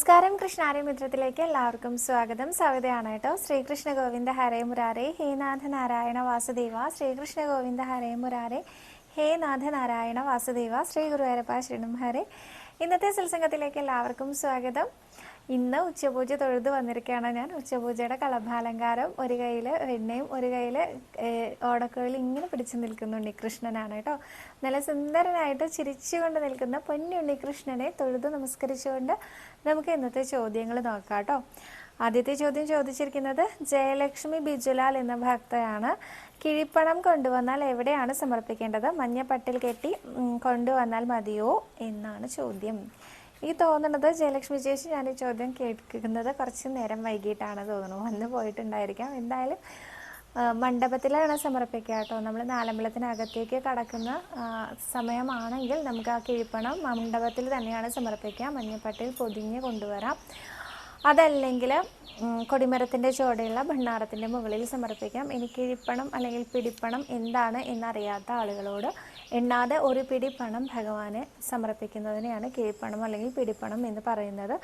നമസ്കാരം. കൃഷ്ണാരി മിത്രത്തിലേക്ക് എല്ലാവർക്കും സ്വാഗതം. സവിതയാണ് കേട്ടോ. ശ്രീകൃഷ്ണ ഗോവിന്ദ ഹരേ മുരാരെ. ഹേ നാഥ നാരായണ വാസുദേവ. ശ്രീകൃഷ്ണ ഗോവിന്ദ ഹരേ മുരാരെ. ഹേ നാഥ നാരായണ വാസുദേവ. ശ്രീ ഗുരുവായൂരപ്പ ശ്രീണം ഹരേ. ഇന്നത്തെ സത്സംഗത്തിലേക്ക് എല്ലാവർക്കും സ്വാഗതം. ഇന്ന് ഉച്ചപൂജ തൊഴുത് വന്നിരിക്കുകയാണ് ഞാൻ. ഉച്ചപൂജയുടെ കളഭാലങ്കാരം ഒരു കയ്യിൽ വെണ്ണയും ഒരു കയ്യിൽ ഓടക്കോയിൽ ഇങ്ങനെ പിടിച്ചു നിൽക്കുന്ന ഉണ്ണികൃഷ്ണനാണ് കേട്ടോ. നല്ല സുന്ദരനായിട്ട് ചിരിച്ചുകൊണ്ട് നിൽക്കുന്ന പൊന്നുണ്ണികൃഷ്ണനെ തൊഴുത് നമസ്കരിച്ചുകൊണ്ട് നമുക്ക് ഇന്നത്തെ ചോദ്യങ്ങൾ നോക്കാം കേട്ടോ. ആദ്യത്തെ ചോദ്യം ചോദിച്ചിരിക്കുന്നത് ജയലക്ഷ്മി ബിജുലാൽ എന്ന ഭക്തയാണ് കിഴിപ്പണം കൊണ്ടുവന്നാൽ എവിടെയാണ് സമർപ്പിക്കേണ്ടത്? മഞ്ഞപ്പട്ടിൽ കെട്ടി കൊണ്ടുവന്നാൽ മതിയോ? എന്നാണ് ചോദ്യം. ഈ തോന്നുന്നത് ജയലക്ഷ്മി ചേച്ചി ഞാൻ ഈ ചോദ്യം കേൾക്കുന്നത് കുറച്ച് നേരം വൈകിട്ടാണ് തോന്നുന്നു. വന്ന് പോയിട്ടുണ്ടായിരിക്കാം. എന്തായാലും മണ്ഡപത്തിലാണ് സമർപ്പിക്കുക കേട്ടോ. നമ്മൾ നാലമ്പലത്തിനകത്തേക്ക് കടക്കുന്ന സമയമാണെങ്കിൽ നമുക്ക് ആ കിഴിപ്പണം മണ്ഡപത്തിൽ തന്നെയാണ് സമർപ്പിക്കുക. മഞ്ഞപ്പട്ടിൽ പൊതിഞ്ഞ് കൊണ്ടുവരാം. അതല്ലെങ്കിൽ കൊടിമരത്തിന്റെ ചുവടെയുള്ള ഭണ്ണാരത്തിന്റെ മുകളിൽ സമർപ്പിക്കാം. ഇനി കിഴിപ്പണം അല്ലെങ്കിൽ പിടിപ്പണം എന്താണ് എന്നറിയാത്ത ആളുകളോട് എണ്ണാതെ ഒരു പിടി ഭഗവാനെ സമർപ്പിക്കുന്നതിനെയാണ് കിഴിപ്പണം അല്ലെങ്കിൽ പിടിപ്പണം എന്ന് പറയുന്നത്.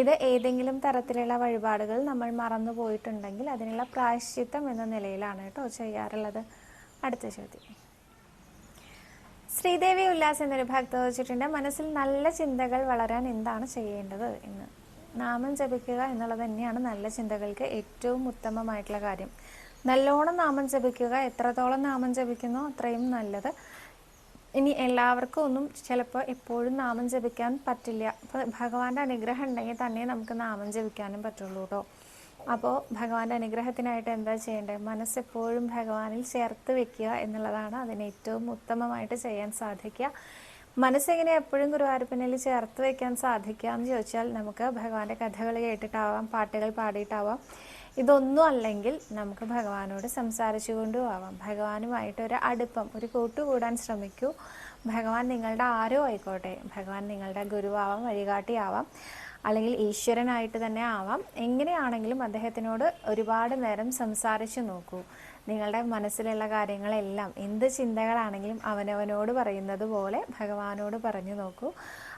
ഇത് ഏതെങ്കിലും തരത്തിലുള്ള വഴിപാടുകൾ നമ്മൾ മറന്നു പോയിട്ടുണ്ടെങ്കിൽ അതിനുള്ള പ്രായശ്ചിത്തം എന്ന നിലയിലാണ് കേട്ടോ ചെയ്യാറുള്ളത്. അടുത്ത ചോദ്യം. ശ്രീദേവി ഉല്ലാസ് എന്നൊരു ഭക്ത ചോദിച്ചിട്ടുണ്ട് മനസ്സിൽ നല്ല ചിന്തകൾ വളരാൻ എന്താണ് ചെയ്യേണ്ടത്? എന്ന്. നാമം ജപിക്കുക എന്നുള്ളത് തന്നെയാണ് നല്ല ചിന്തകൾക്ക് ഏറ്റവും ഉത്തമമായിട്ടുള്ള കാര്യം. നല്ലോണം നാമം ജപിക്കുക എത്രത്തോളം നാമം ജപിക്കുന്നോ അത്രയും നല്ലത്. ഇനി എല്ലാവർക്കും ഒന്നും ചിലപ്പോൾ എപ്പോഴും നാമം ജപിക്കാൻ പറ്റില്ല. അപ്പോൾ ഭഗവാന്റെ അനുഗ്രഹം ഉണ്ടെങ്കിൽ തന്നെ നമുക്ക് നാമം ജപിക്കാനും പറ്റുള്ളൂ കേട്ടോ അപ്പോൾ ഭഗവാന്റെ അനുഗ്രഹത്തിനായിട്ട് എന്താ ചെയ്യേണ്ടത് മനസ്സെപ്പോഴും ഭഗവാനിൽ ചേർത്ത് വെക്കുക എന്നുള്ളതാണ് അതിന് ഏറ്റവും ഉത്തമമായിട്ട് ചെയ്യാൻ സാധിക്കുക. മനസ്സെങ്ങനെ എപ്പോഴും ഗുരുവായൂരപ്പനിൽ ചേർത്ത് വെക്കാൻ സാധിക്കുക ചോദിച്ചാൽ നമുക്ക് ഭഗവാന്റെ കഥകൾ കേട്ടിട്ടാവാം പാട്ടുകൾ പാടിയിട്ടാവാം. ഇതൊന്നും അല്ലെങ്കിൽ നമുക്ക് ഭഗവാനോട് സംസാരിച്ചുകൊണ്ടും ആവാം ഭഗവാനുമായിട്ട് ഒരു അടുപ്പം ഒരു കൂട്ടുകൂടാൻ ശ്രമിക്കൂ. ഭഗവാൻ നിങ്ങളുടെ ആരോ ആയിക്കോട്ടെ. ഭഗവാൻ നിങ്ങളുടെ ഗുരുവാവാം വഴികാട്ടിയാവാം. അല്ലെങ്കിൽ ഈശ്വരനായിട്ട് തന്നെ ആവാം. എങ്ങനെയാണെങ്കിലും അദ്ദേഹത്തിനോട് ഒരുപാട് നേരം സംസാരിച്ചു നോക്കൂ. നിങ്ങളുടെ മനസ്സിലുള്ള കാര്യങ്ങളെല്ലാം എന്ത് ചിന്തകളാണെങ്കിലും അവനവനോട് പറയുന്നത് പോലെ ഭഗവാനോട് പറഞ്ഞു നോക്കൂ.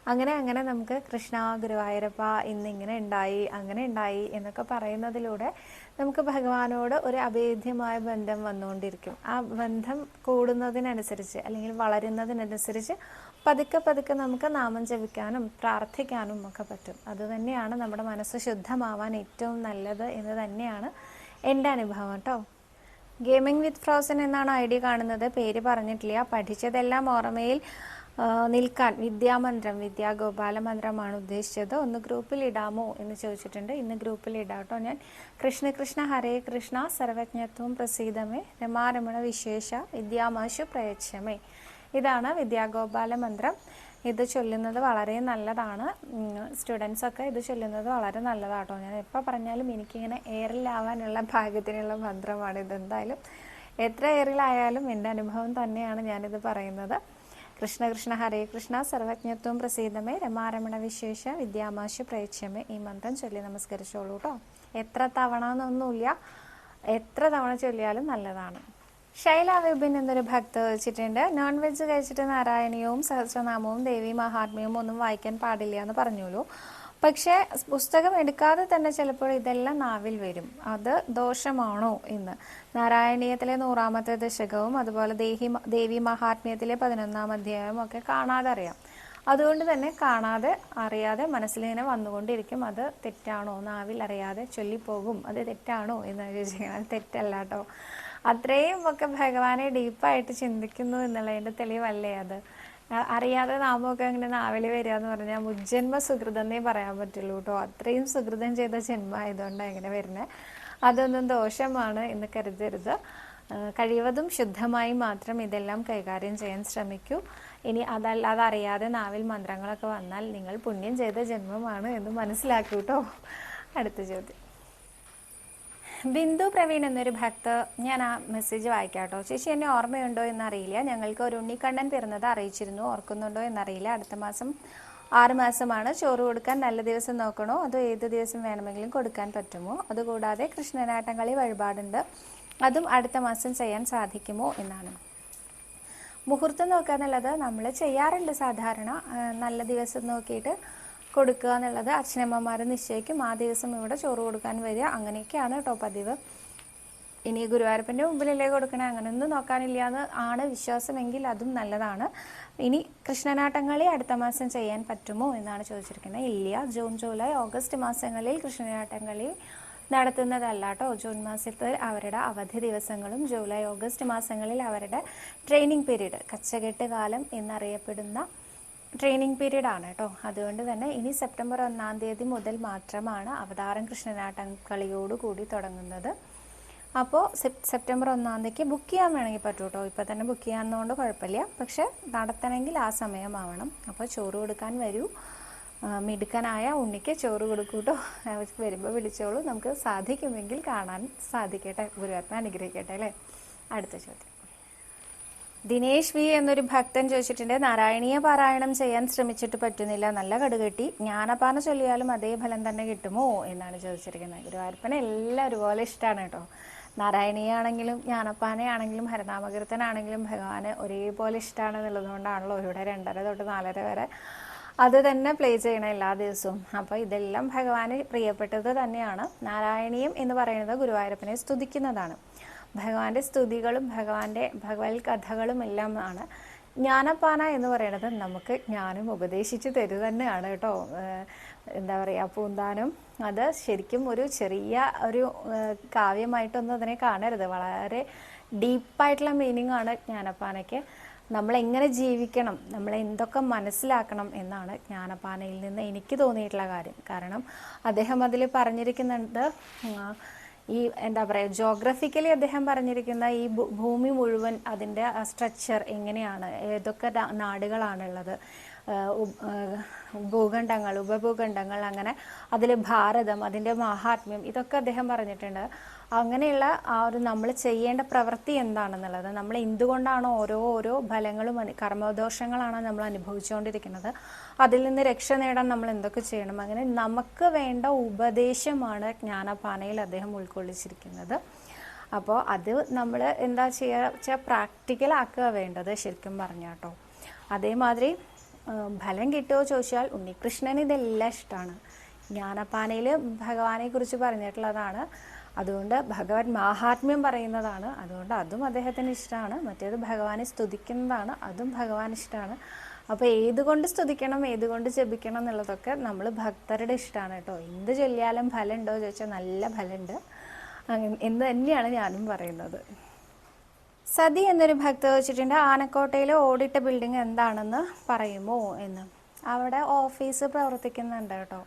അങ്ങനെ അങ്ങനെ നമുക്ക് കൃഷ്ണ ഗുരുവായൂരപ്പ ഇന്നിങ്ങനെ ഉണ്ടായി അങ്ങനെ ഉണ്ടായി എന്നൊക്കെ പറയുന്നതിലൂടെ നമുക്ക് ഭഗവാനോട് ഒരു അഭേദ്യമായ ബന്ധം വന്നുകൊണ്ടിരിക്കും. ആ ബന്ധം കൂടുന്നതിനനുസരിച്ച് അല്ലെങ്കിൽ വളരുന്നതിനനുസരിച്ച് പതുക്കെ പതുക്കെ നമുക്ക് നാമം ജപിക്കാനും പ്രാർത്ഥിക്കാനും ഒക്കെ പറ്റും. അതുതന്നെയാണ് നമ്മുടെ മനസ്സ് ശുദ്ധമാവാൻ ഏറ്റവും നല്ലത് എന്ന് തന്നെയാണ് എന്റെ അനുഭവം കേട്ടോ. ഗെയിമിംഗ് വിത്ത് ഫ്രോസൻ എന്നാണ് ഐ ഡി കാണുന്നത്. പേര് പറഞ്ഞിട്ടില്ല. പഠിച്ചതെല്ലാം ഓർമ്മയിൽ നിൽക്കാൻ. വിദ്യാമന്ത്രം വിദ്യാഗോപാല മന്ത്രമാണ് ഉദ്ദേശിച്ചത്. ഒന്ന് ഗ്രൂപ്പിൽ ഇടാമോ എന്ന് ചോദിച്ചിട്ടുണ്ട്. ഇന്ന് ഗ്രൂപ്പിൽ ഇടാട്ടോ ഞാൻ. കൃഷ്ണ കൃഷ്ണ ഹരേ കൃഷ്ണ സർവജ്ഞത്വം പ്രസീതമേ. രമാരമണ വിശേഷ വിദ്യാമാശു പ്രയച്ഛമേ. ഇതാണ് വിദ്യാഗോപാല മന്ത്രം. ഇത് ചൊല്ലുന്നത് വളരെ നല്ലതാണ്. സ്റ്റുഡൻസ് ഒക്കെ ഇത് ചൊല്ലുന്നത് വളരെ നല്ലതാട്ടോ. ഞാൻ എപ്പോൾ പറഞ്ഞാലും എനിക്കിങ്ങനെ എയറിലാവാനുള്ള ഭാഗ്യത്തിനുള്ള മന്ത്രമാണ് ഇത്. എന്തായാലും എത്ര എയറിലായാലും എന്റെ അനുഭവം തന്നെയാണ് ഞാനിത് പറയുന്നത്. കൃഷ്ണ കൃഷ്ണ ഹരേ കൃഷ്ണ സർവജ്ഞത്വം പ്രസീതമേ രമാരമണ വിശേഷ വിദ്യാമാശ പ്രേക്ഷ്യമേ ഈ മന്ത്രം ചൊല്ലി നമസ്കരിച്ചോളൂ കേട്ടോ എത്ര തവണ എന്നൊന്നുമില്ല എത്ര തവണ ചൊല്ലിയാലും നല്ലതാണ്. ശൈല വിപിൻ എന്നൊരു ഭക്ത വെച്ചിട്ടുണ്ട്. നോൺ വെജ് കഴിച്ചിട്ട് നാരായണീയവും സഹസ്രനാമവും ദേവി മഹാത്മ്യവും ഒന്നും വായിക്കാൻ പാടില്ല എന്ന് പറഞ്ഞോളൂ പക്ഷെ പുസ്തകം എടുക്കാതെ തന്നെ ചിലപ്പോൾ ഇതെല്ലാം നാവിൽ വരും. അത് ദോഷമാണോ എന്ന്. നാരായണീയത്തിലെ നൂറാമത്തെ ദശകവും അതുപോലെ ദേഹി ദേവി മഹാത്മ്യത്തിലെ പതിനൊന്നാം അധ്യായവും ഒക്കെ കാണാതെ അറിയാം. അതുകൊണ്ട് തന്നെ കാണാതെ അറിയാതെ മനസ്സിലിങ്ങനെ വന്നുകൊണ്ടിരിക്കും. അത് തെറ്റാണോ? നാവിൽ അറിയാതെ ചൊല്ലിപ്പോകും. അത് തെറ്റാണോ എന്ന് ചോദിച്ചാൽ അത് തെറ്റല്ല കേട്ടോ. അത്രയും ഒക്കെ ഭഗവാനെ ഡീപ്പായിട്ട് ചിന്തിക്കുന്നു എന്നുള്ളതിന്റെ തെളിവല്ലേ അത്. അറിയാതെ നാമൊക്കെ അങ്ങനെ നാവിൽ വരിക എന്ന് പറഞ്ഞാൽ മുജ്ജന്മ സുഹൃതെന്നേ പറയാൻ പറ്റുള്ളൂ കേട്ടോ. അത്രയും സുഹൃതം ചെയ്ത ജന്മ ആയതുകൊണ്ടാണ് ഇങ്ങനെ വരുന്നത് അതൊന്നും ദോഷമാണ് എന്ന് കരുതരുത്. കഴിവതും ശുദ്ധമായി മാത്രം ഇതെല്ലാം കൈകാര്യം ചെയ്യാൻ ശ്രമിക്കൂ. ഇനി അതല്ലാതെ അറിയാതെ നാവിൽ മന്ത്രങ്ങളൊക്കെ വന്നാൽ നിങ്ങൾ പുണ്യം ചെയ്ത ജന്മമാണ് എന്ന് മനസ്സിലാക്കൂ കേട്ടോ. അടുത്ത ചോദ്യം. ബിന്ദു പ്രവീൺ എന്നൊരു ഭക്ത ഞാൻ ആ മെസ്സേജ് വായിക്കാട്ടോ. ചേച്ചി എന്നെ ഓർമ്മയുണ്ടോ എന്നറിയില്ല. ഞങ്ങൾക്ക് ഒരു ഉണ്ണിക്കണ്ണൻ പിറന്നത് അറിയിച്ചിരുന്നു. ഓർക്കുന്നുണ്ടോ എന്നറിയില്ല. അടുത്ത മാസം ആറ് മാസമാണ്. ചോറ് കൊടുക്കാൻ നല്ല ദിവസം നോക്കണോ? അതോ ഏത് ദിവസം വേണമെങ്കിലും കൊടുക്കാൻ പറ്റുമോ? അതുകൂടാതെ കൃഷ്ണനാട്ടം കളി വഴിപാടുണ്ട്. അതും അടുത്ത മാസം ചെയ്യാൻ സാധിക്കുമോ എന്നാണ്. മുഹൂർത്തം നോക്കുക എന്നുള്ളത് നമ്മൾ ചെയ്യാറുണ്ട് സാധാരണ. നല്ല ദിവസം നോക്കിയിട്ട് കൊടുക്കുക എന്നുള്ളത് അച്ഛനമ്മമാർ നിശ്ചയിക്കും. ആ ദിവസം ഇവിടെ ചോറ് കൊടുക്കാൻ വരിക. അങ്ങനെയൊക്കെയാണ് കേട്ടോ പതിവ്. ഇനി ഗുരുവായൂരപ്പന്റെ മുമ്പിലല്ലേ കൊടുക്കണേ? അങ്ങനെയൊന്നും നോക്കാനില്ല എന്ന് ആണ് വിശ്വാസമെങ്കിൽ അതും നല്ലതാണ്. ഇനി കൃഷ്ണനാട്ടങ്ങളി അടുത്ത മാസം ചെയ്യാൻ പറ്റുമോ എന്നാണ് ചോദിച്ചിരിക്കുന്നത്. ഇല്ല. ജൂൺ ജൂലൈ ഓഗസ്റ്റ് മാസങ്ങളിൽ കൃഷ്ണനാട്ടങ്ങളി നടത്തുന്നതല്ല കേട്ടോ ജൂൺ മാസത്തിൽ അവരുടെ അവധി ദിവസങ്ങളും ജൂലൈ ഓഗസ്റ്റ് മാസങ്ങളിൽ അവരുടെ ട്രെയിനിങ് പീരീഡ് കച്ചകെട്ട് കാലം എന്നറിയപ്പെടുന്ന ട്രെയിനിങ് പീരീഡ് ആണ് കേട്ടോ അതുകൊണ്ട് തന്നെ ഇനി സെപ്റ്റംബർ ഒന്നാം തീയതി മുതൽ മാത്രമാണ് അവതാരം കൃഷ്ണനാട്ടം കളിയോടുകൂടി തുടങ്ങുന്നത്. അപ്പോൾ സെപ്റ്റംബർ ഒന്നാം തീയതിക്ക് ബുക്ക് ചെയ്യാൻ വേണമെങ്കിൽ പറ്റും കേട്ടോ ഇപ്പോൾ തന്നെ ബുക്ക് ചെയ്യാവുന്നതുകൊണ്ട് കുഴപ്പമില്ല. പക്ഷെ നടത്തണമെങ്കിൽ ആ സമയമാവണം. അപ്പോൾ ചോറ് കൊടുക്കാൻ വരൂ. മിടുക്കനായ ഉണ്ണിക്ക് ചോറ് കൊടുക്കൂട്ടോ വരുമ്പോൾ വിളിച്ചോളൂ. നമുക്ക് സാധിക്കുമെങ്കിൽ കാണാൻ സാധിക്കട്ടെ. ഗുരുവാത്മ അനുഗ്രഹിക്കട്ടെ അല്ലേ? അടുത്ത ചോദ്യം. ദിനേശ് വി എന്നൊരു ഭക്തൻ ചോദിച്ചിട്ടുണ്ട് നാരായണീയ പാരായണം ചെയ്യാൻ ശ്രമിച്ചിട്ട് പറ്റുന്നില്ല. നല്ല കടുകെട്ടി. ജ്ഞാനപാന ചൊല്ലിയാലും അതേ ഫലം തന്നെ കിട്ടുമോ? എന്നാണ് ചോദിച്ചിരിക്കുന്നത്. ഗുരുവായൂരപ്പനെ എല്ലാം ഒരുപോലെ ഇഷ്ടമാണ് കേട്ടോ. നാരായണീയാണെങ്കിലും ജ്ഞാനപ്പാനയാണെങ്കിലും ഹരനാമകീർത്തനാണെങ്കിലും ഭഗവാന് ഒരേപോലെ ഇഷ്ടമാണ് എന്നുള്ളതുകൊണ്ടാണല്ലോ ഇവിടെ രണ്ടര തൊട്ട് നാലര വരെ അത് തന്നെ പ്ലേ ചെയ്യണം എല്ലാ ദിവസവും. അപ്പോൾ ഇതെല്ലാം ഭഗവാന് പ്രിയപ്പെട്ടത് തന്നെയാണ്. നാരായണീയം എന്ന് പറയുന്നത് ഗുരുവായൂരപ്പനെ സ്തുതിക്കുന്നതാണ്. ഭഗവാന്റെ സ്തുതികളും ഭഗവാന്റെ ഭഗവത് കഥകളും എല്ലാം ആണ് ജ്ഞാനപ്പാന എന്ന് പറയുന്നത് നമുക്ക് ജ്ഞാനം ഉപദേശിച്ച് തരു തന്നെയാണ് കേട്ടോ. എന്താ പറയുക പൂന്താനം. അത് ശരിക്കും ഒരു ചെറിയ ഒരു കാവ്യമായിട്ടൊന്നും അതിനെ കാണരുത്. വളരെ ഡീപ്പായിട്ടുള്ള മീനിങ് ആണ് ജ്ഞാനപ്പാനയ്ക്ക് നമ്മൾ എങ്ങനെ ജീവിക്കണം നമ്മൾ എന്തൊക്കെ മനസ്സിലാക്കണം എന്നാണ് ജ്ഞാനപ്പാനയിൽ നിന്ന് എനിക്ക് തോന്നിയിട്ടുള്ള കാര്യം. കാരണം അദ്ദേഹം അതിൽ പറഞ്ഞിരിക്കുന്നുണ്ട് ഈ എന്താ പറയുക ജോഗ്രഫിക്കലി അദ്ദേഹം പറഞ്ഞിരിക്കുന്ന ഈ ഭൂമി മുഴുവൻ അതിന്റെ സ്ട്രക്ചർ എങ്ങനെയാണ്? ഏതൊക്കെ നാടുകളാണുള്ളത്? ഭൂഖണ്ഡങ്ങൾ ഉപഭൂഖണ്ഡങ്ങൾ അങ്ങനെ അതിൽ ഭാരതം അതിന്റെ മഹാത്മ്യം ഇതൊക്കെ അദ്ദേഹം പറഞ്ഞിട്ടുണ്ട്. അങ്ങനെയുള്ള ആ ഒരു നമ്മൾ ചെയ്യേണ്ട പ്രവൃത്തി എന്താണെന്നുള്ളത് നമ്മൾ എന്തുകൊണ്ടാണ് ഓരോ ഓരോ ഫലങ്ങളും കർമ്മദോഷങ്ങളാണ് നമ്മൾ അനുഭവിച്ചുകൊണ്ടിരിക്കുന്നത് അതിൽ നിന്ന് രക്ഷ നേടാൻ നമ്മൾ എന്തൊക്കെ ചെയ്യണം അങ്ങനെ നമുക്ക് വേണ്ട ഉപദേശമാണ് ജ്ഞാനപാനയിൽ അദ്ദേഹം ഉൾക്കൊള്ളിച്ചിരിക്കുന്നത്. അപ്പോൾ അത് നമ്മൾ എന്താ ചെയ്യുക വെച്ചാൽ പ്രാക്ടിക്കലാക്കുക വേണ്ടത് ശരിക്കും പറഞ്ഞാട്ടോ. അതേമാതിരി ഫലം കിട്ടുമോ ചോദിച്ചാൽ ഉണ്ണികൃഷ്ണന് ഇതെല്ലാം ഇഷ്ടമാണ്. ജ്ഞാനപ്പാനയിൽ ഭഗവാനെ കുറിച്ച് പറഞ്ഞിട്ടുള്ളതാണ്. അതുകൊണ്ട് ഭഗവത് മാഹാത്മ്യം പറയുന്നതാണ്. അതുകൊണ്ട് അതും അദ്ദേഹത്തിന് ഇഷ്ടമാണ്. മറ്റേത് ഭഗവാനെ സ്തുതിക്കുന്നതാണ്. അതും ഭഗവാൻ ഇഷ്ടമാണ്. അപ്പോൾ ഏതുകൊണ്ട് സ്തുതിക്കണം ഏതുകൊണ്ട് ജപിക്കണം എന്നുള്ളതൊക്കെ നമ്മൾ ഭക്തരുടെ ഇഷ്ടമാണ് കേട്ടോ. എന്ത് ചൊല്ലിയാലും ഫലമുണ്ടോ ചോദിച്ചാൽ നല്ല ഫലമുണ്ട്. എന്ന് തന്നെയാണ് ഞാനും പറയുന്നത്. സതി എന്നൊരു ഭക്ത വെച്ചിട്ടുണ്ട് ആനക്കോട്ടയിലെ ഓടിട്ട ബിൽഡിംഗ് എന്താണെന്ന് പറയുമോ എന്ന്. അവിടെ ഓഫീസ് പ്രവർത്തിക്കുന്നുണ്ട് കേട്ടോ.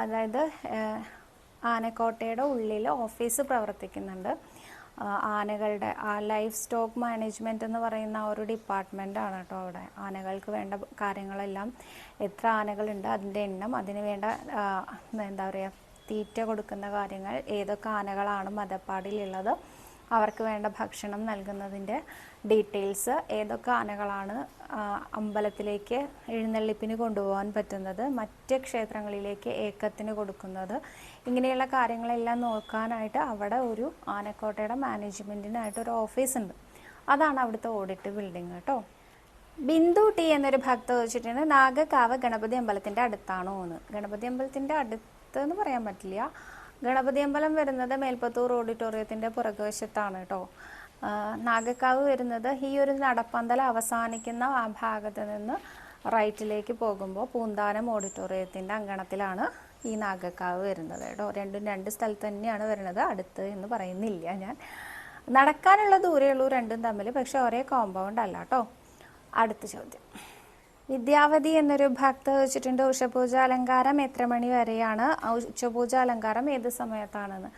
അതായത് ആനക്കോട്ടയുടെ ഉള്ളിൽ ഓഫീസ് പ്രവർത്തിക്കുന്നുണ്ട്. ആനകളുടെ ആ ലൈഫ് സ്റ്റോക്ക് മാനേജ്മെന്റ് എന്ന് പറയുന്ന ഒരു ആണ് കേട്ടോ അവിടെ. ആനകൾക്ക് വേണ്ട കാര്യങ്ങളെല്ലാം എത്ര ആനകളുണ്ട് അതിന്റെ എണ്ണം അതിന് വേണ്ട എന്താ പറയുക തീറ്റ കൊടുക്കുന്ന കാര്യങ്ങൾ ഏതൊക്കെ ആനകളാണ് മതപ്പാടിലുള്ളത് അവർക്ക് വേണ്ട ഭക്ഷണം നൽകുന്നതിന്റെ ഡീറ്റെയിൽസ് ഏതൊക്കെ ആനകളാണ് അമ്പലത്തിലേക്ക് എഴുന്നള്ളിപ്പിന് കൊണ്ടുപോകാൻ പറ്റുന്നത് മറ്റ് ക്ഷേത്രങ്ങളിലേക്ക് ഏക്കത്തിന് കൊടുക്കുന്നത് ഇങ്ങനെയുള്ള കാര്യങ്ങളെല്ലാം നോക്കാനായിട്ട് അവിടെ ഒരു ആനക്കോട്ടയുടെ മാനേജ്മെന്റിനായിട്ട് ഒരു ഓഫീസ് ഉണ്ട് അതാണ് അവിടുത്തെ ഓഡിറ്റ് ബിൽഡിംഗ് കേട്ടോ. ബിന്ദു ടി എന്നൊരു ഭക്ത ചോദിച്ചിട്ടുണ്ട് നാഗക്കാവ് ഗണപതി അമ്പലത്തിന്റെ അടുത്താണോ എന്ന്. ഗണപതി അമ്പലത്തിന്റെ അടുത്ത് എന്ന് പറയാൻ പറ്റില്ല. ഗണപതി അമ്പലം വരുന്നത് മേൽപ്പത്തൂർ ഓഡിറ്റോറിയത്തിന്റെ പുറകുവശത്താണ് കേട്ടോ. നാഗക്കാവ് വരുന്നത് ഈ ഒരു നടപ്പന്തൽ അവസാനിക്കുന്ന ആ ഭാഗത്ത് നിന്ന് റൈറ്റിലേക്ക് പോകുമ്പോൾ പൂന്താനം ഓഡിറ്റോറിയത്തിന്റെ അങ്കണത്തിലാണ് ഈ നാഗക്കാവ് വരുന്നത് കേട്ടോ. രണ്ടും രണ്ട് സ്ഥലത്ത് തന്നെയാണ് വരുന്നത്. അടുത്ത് എന്ന് പറയുന്നില്ല ഞാൻ. നടക്കാനുള്ള ദൂരമുള്ളൂ രണ്ടും തമ്മിൽ പക്ഷെ ഒരേ കോമ്പൗണ്ട് അല്ല കേട്ടോ. അടുത്ത ചോദ്യം. വിദ്യാവതി എന്നൊരു ഭക്ത വെച്ചിട്ടുണ്ട് ഉഷപൂജ അലങ്കാരം എത്ര മണി വരെയാണ്? ഉച്ചപൂജ അലങ്കാരം ഏത് സമയത്താണെന്ന്?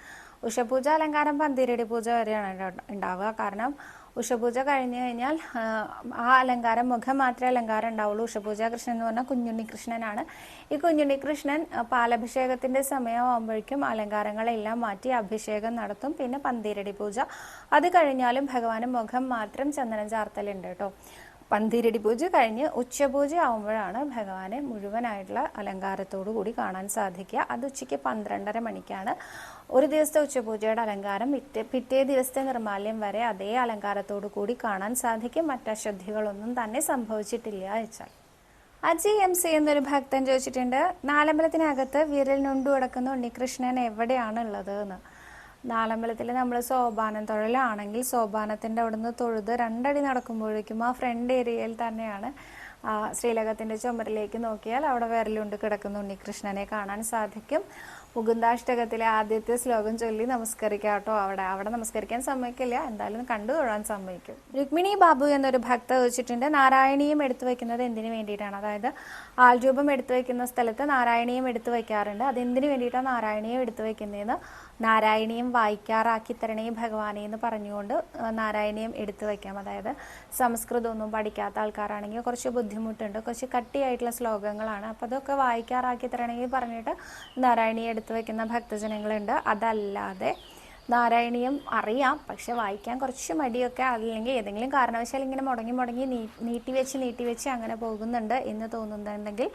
ഉഷപൂജ അലങ്കാരം പന്തിരടി പൂജ വരെയാണ് ഉണ്ടാവുക കാരണം ഉഷപൂജ കഴിഞ്ഞു കഴിഞ്ഞാൽ ആ, അലങ്കാരം മുഖം മാത്രമേ അലങ്കാരം ഉണ്ടാവുള്ളൂ. ഉഷപൂജ കൃഷ്ണൻ എന്ന് പറഞ്ഞാൽ കുഞ്ഞുണ്ണി കൃഷ്ണനാണ്. ഈ കുഞ്ഞുണ്ണി കൃഷ്ണൻ പാലഭിഷേകത്തിന്റെ സമയമാകുമ്പോഴേക്കും അലങ്കാരങ്ങളെല്ലാം മാറ്റി അഭിഷേകം നടത്തും. പിന്നെ പന്തിരടി പൂജ. അത് കഴിഞ്ഞാലും ഭഗവാന് മുഖം മാത്രം ചന്ദനം ചാർത്തലുണ്ട് കേട്ടോ. പന്തിരടി പൂജ കഴിഞ്ഞ് ഉച്ചപൂജ ആവുമ്പോഴാണ് ഭഗവാനെ മുഴുവനായിട്ടുള്ള അലങ്കാരത്തോടു കൂടി കാണാൻ സാധിക്കുക. അത് ഉച്ചയ്ക്ക് പന്ത്രണ്ടര മണിക്കാണ്. ഒരു ദിവസത്തെ ഉച്ചപൂജയുടെ അലങ്കാരം പിറ്റേ പിറ്റേ ദിവസത്തെ നിർമാല്യം വരെ അതേ അലങ്കാരത്തോടു കൂടി കാണാൻ സാധിക്കും. മറ്റശ്രദ്ധികളൊന്നും തന്നെ സംഭവിച്ചിട്ടില്ല വെച്ചാൽ. അജി എം സി എന്നൊരു ഭക്തൻ ചോദിച്ചിട്ടുണ്ട് നാലമ്പലത്തിനകത്ത് വിരൽ നൊണ്ടു കിടക്കുന്ന ഉണ്ണികൃഷ്ണൻ എവിടെയാണ് ഉള്ളത് എന്ന്. നാലമ്പലത്തിൽ നമ്മൾ സോപാനം തൊഴിലാണെങ്കിൽ സോപാനത്തിന്റെ അവിടുന്ന് തൊഴുത് രണ്ടടി നടക്കുമ്പോഴേക്കും ആ ഫ്രണ്ട് ഏരിയയിൽ തന്നെയാണ് ശ്രീലകത്തിന്റെ ചുമരിലേക്ക് നോക്കിയാൽ അവിടെ വിരലുണ്ട് കിടക്കുന്ന ഉണ്ണികൃഷ്ണനെ കാണാൻ സാധിക്കും. മുകുന്ദാഷ്ടകത്തിലെ ആദ്യത്തെ ശ്ലോകം ചൊല്ലി നമസ്കരിക്കാം കേട്ടോ. അവിടെ അവിടെ നമസ്കരിക്കാൻ സമ്മതിക്കില്ല. എന്തായാലും കണ്ടു തൊഴാൻ സമ്മതിക്കും. രുക്മിണി ബാബു എന്നൊരു ഭക്ത വെച്ചിട്ടുണ്ട്. നാരായണീയം എടുത്തു വെക്കുന്നത് എന്തിനു വേണ്ടിയിട്ടാണ്? അതായത് ആൾരൂപം എടുത്തു വെക്കുന്ന സ്ഥലത്ത് നാരായണീയം എടുത്തു വെക്കാറുണ്ട് അത് എന്തിനു വേണ്ടിയിട്ടാണ് നാരായണീയം എടുത്തു വെക്കുന്നതെന്ന് നാരായണീയം വായിക്കാറാക്കി തരണേ ഭഗവാനെ എന്ന് പറഞ്ഞുകൊണ്ട് നാരായണീയം എടുത്തു വയ്ക്കാം. അതായത് സംസ്കൃതമൊന്നും പഠിക്കാത്ത ആൾക്കാരാണെങ്കിൽ കുറച്ച് ബുദ്ധിമുട്ടുണ്ട്. കുറച്ച് കട്ടിയായിട്ടുള്ള ശ്ലോകങ്ങളാണ്. അപ്പോൾ അതൊക്കെ വായിക്കാറാക്കി തരണമെങ്കിൽ പറഞ്ഞിട്ട് നാരായണീയം എടുത്തു വെക്കുന്ന ഭക്തജനങ്ങളുണ്ട്. അതല്ലാതെ നാരായണീയം അറിയാം പക്ഷെ വായിക്കാൻ കുറച്ച് മടിയൊക്കെ അല്ലെങ്കിൽ ഏതെങ്കിലും കാരണവശാൽ ഇങ്ങനെ മുടങ്ങി മുടങ്ങി നീട്ടി വെച്ച് നീട്ടി വെച്ച് അങ്ങനെ പോകുന്നുണ്ട് എന്ന് തോന്നുന്നുണ്ടെങ്കിൽ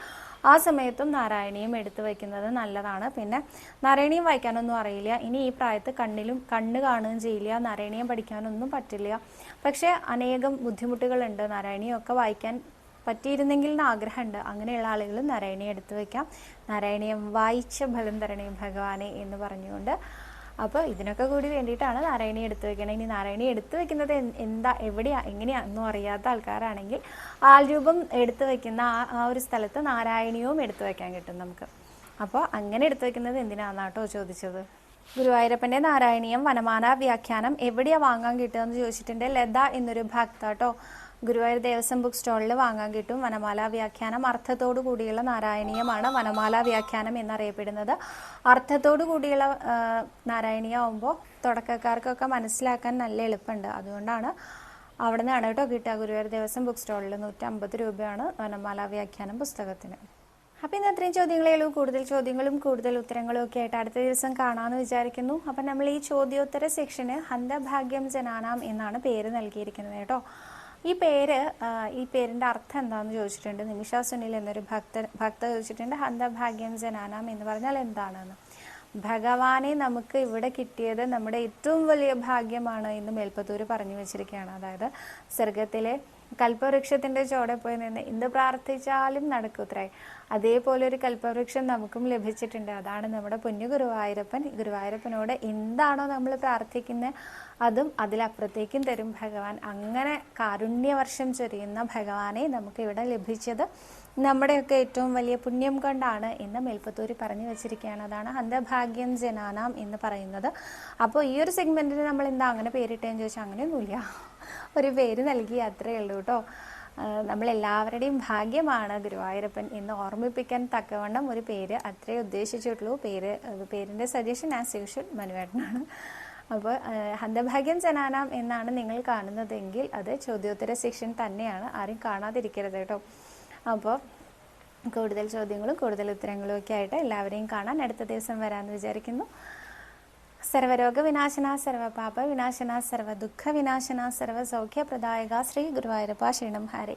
ആ സമയത്തും നാരായണീയം എടുത്തു വയ്ക്കുന്നത് നല്ലതാണ്. പിന്നെ നാരായണീയം വായിക്കാനൊന്നും അറിയില്ല. ഇനി ഈ പ്രായത്ത് കണ്ണിലും കണ്ണ് കാണുകയും ചെയ്യില്ല. നാരായണീയം പഠിക്കാനൊന്നും പറ്റില്ല. പക്ഷേ അനേകം ബുദ്ധിമുട്ടുകളുണ്ട് നാരായണീയമൊക്കെ വായിക്കാൻ പറ്റിയിരുന്നെങ്കിൽ ആഗ്രഹമുണ്ട്. അങ്ങനെയുള്ള ആളുകൾ നാരായണി എടുത്തു വയ്ക്കാം. നാരായണീയം വായിച്ച ഫലം തരണേ ഭഗവാനെ എന്ന് പറഞ്ഞുകൊണ്ട്. അപ്പോൾ ഇതിനൊക്കെ കൂടി വേണ്ടിയിട്ടാണ് നാരായണി എടുത്തു വെക്കണത് ഇനി നാരായണി എടുത്തു വെക്കുന്നത് എന്താ എവിടെയാ എങ്ങനെയാ ഒന്നും അറിയാത്ത ആൾക്കാരാണെങ്കിൽ ആൾരൂപം എടുത്തു വെക്കുന്ന ആ ഒരു സ്ഥലത്ത് നാരായണിയവും എടുത്തു വെക്കാൻ കിട്ടും നമുക്ക്. അപ്പോൾ അങ്ങനെ എടുത്തു വെക്കുന്നത് എന്തിനാണെന്നാട്ടോ ചോദിച്ചത്? ഗുരുവായൂരപ്പന്റെ നാരായണീയം വനമാന വ്യാഖ്യാനം എവിടെയാ വാങ്ങാൻ കിട്ടുക എന്ന് ചോദിച്ചിട്ടുണ്ട്. ലത എന്നൊരു ഭക്ത കേട്ടോ. ഗുരുവായൂർ ദേവസ്വം ബുക്ക് സ്റ്റോളിൽ വാങ്ങാൻ കിട്ടും വനമാല വ്യാഖ്യാനം. അർത്ഥത്തോടു കൂടിയുള്ള നാരായണീയമാണ് വനമാല വ്യാഖ്യാനം എന്നറിയപ്പെടുന്നത്. അർത്ഥത്തോടു കൂടിയുള്ള ആ, നാരായണീയമാകുമ്പോൾ തുടക്കക്കാർക്കൊക്കെ മനസ്സിലാക്കാൻ നല്ല എളുപ്പമുണ്ട്. അതുകൊണ്ടാണ് അവിടെ നിന്നാണ് കേട്ടോ കിട്ടുക ഗുരുവായൂർ ദേവസ്വം ബുക്ക് സ്റ്റോളിൽ നൂറ്റമ്പത് രൂപയാണ് വനമാല വ്യാഖ്യാനം പുസ്തകത്തിന്. അപ്പം ഇന്ന് അത്രയും ചോദ്യങ്ങളേ ഉള്ളൂ. കൂടുതൽ ചോദ്യങ്ങളും കൂടുതൽ ഉത്തരങ്ങളും ഒക്കെ ആയിട്ട് അടുത്ത ദിവസം കാണാമെന്ന് വിചാരിക്കുന്നു. അപ്പം നമ്മൾ ഈ ചോദ്യോത്തര സെക്ഷന് ഹന്തഭാഗ്യം ജനാനാം എന്നാണ് പേര് നൽകിയിരിക്കുന്നത് കേട്ടോ. ഈ പേര് ഈ പേരിന്റെ അർത്ഥം എന്താണെന്ന് ചോദിച്ചിട്ടുണ്ട്. നിമിഷ സുനിൽ എന്നൊരു ഭക്ത ഭക്ത ചോദിച്ചിട്ടുണ്ട്. ഹന്തഭാഗ്യം ജനാനാം എന്ന് പറഞ്ഞാൽ എന്താണെന്ന്. ഭഗവാനെ നമുക്ക് ഇവിടെ കിട്ടിയത് നമ്മുടെ ഏറ്റവും വലിയ ഭാഗ്യമാണ് എന്ന് മേൽപ്പത്തൂർ പറഞ്ഞു വെച്ചിരിക്കുകയാണ്. അതായത് സ്വർഗത്തിലെ കൽപ്പവൃക്ഷത്തിന്റെ ചോടെ പോയി നിന്ന് എന്ത് പ്രാർത്ഥിച്ചാലും നടക്കൂത്രേ അതേപോലെ ഒരു കൽപ്പവൃക്ഷം നമുക്കും ലഭിച്ചിട്ടുണ്ട്. അതാണ് നമ്മുടെ പൊന്നു ഗുരുവായൂരപ്പൻ. ഗുരുവായൂരപ്പനോട് എന്താണോ നമ്മൾ പ്രാർത്ഥിക്കുന്നത് അതും അതിലപ്പുറത്തേക്കും തരും ഭഗവാൻ. അങ്ങനെ കാരുണ്യവർഷം ചൊരിയുന്ന ഭഗവാനെ നമുക്ക് ഇവിടെ ലഭിച്ചത് നമ്മുടെയൊക്കെ ഏറ്റവും വലിയ പുണ്യം കൊണ്ടാണ് എന്ന് മേൽപ്പത്തൂരി പറഞ്ഞു വെച്ചിരിക്കുകയാണ്. അതാണ് അന്ധഭാഗ്യം ജനാനാം എന്ന് പറയുന്നത്. അപ്പോൾ ഈ ഒരു സെഗ്മെന്റിന് നമ്മൾ എന്താ അങ്ങനെ പേരിട്ടേന്ന് ചോദിച്ചാൽ അങ്ങനെയൊന്നുമില്ല. ഒരു പേര് നൽകി അത്രേ ഉള്ളൂ കേട്ടോ. നമ്മളെല്ലാവരുടെയും ഭാഗ്യമാണ് ഗുരുവായൂരപ്പൻ എന്ന് ഓർമ്മിപ്പിക്കാൻ തക്കവണ്ണം ഒരു പേര് അത്രേ ഉദ്ദേശിച്ചിട്ടുള്ളൂ. പേര് പേരിന്റെ സജഷൻ ആസ് യൂഷ്വൽ മനുവേട്ടനാണ്. അപ്പോൾ ഹന്തഭാഗ്യം ജനാനാം എന്നാണ് നിങ്ങൾ കാണുന്നതെങ്കിൽ അത് ചോദ്യോത്തര സെക്ഷൻ തന്നെയാണ്. ആരും കാണാതിരിക്കരുത് കേട്ടോ. അപ്പോൾ കൂടുതൽ ചോദ്യങ്ങളും കൂടുതൽ ഉത്തരങ്ങളും ഒക്കെ ആയിട്ട് എല്ലാവരെയും കാണാൻ അടുത്ത ദിവസം വരാമെന്ന് വിചാരിക്കുന്നു. സർവരോഗ വിനാശന സർവപാപ വിനാശന സർവ ദുഃഖ വിനാശന സർവ സൗഖ്യപ്രദായക ശ്രീ ഗുരുവായൂരപ്പ ശരണം ഹരേ.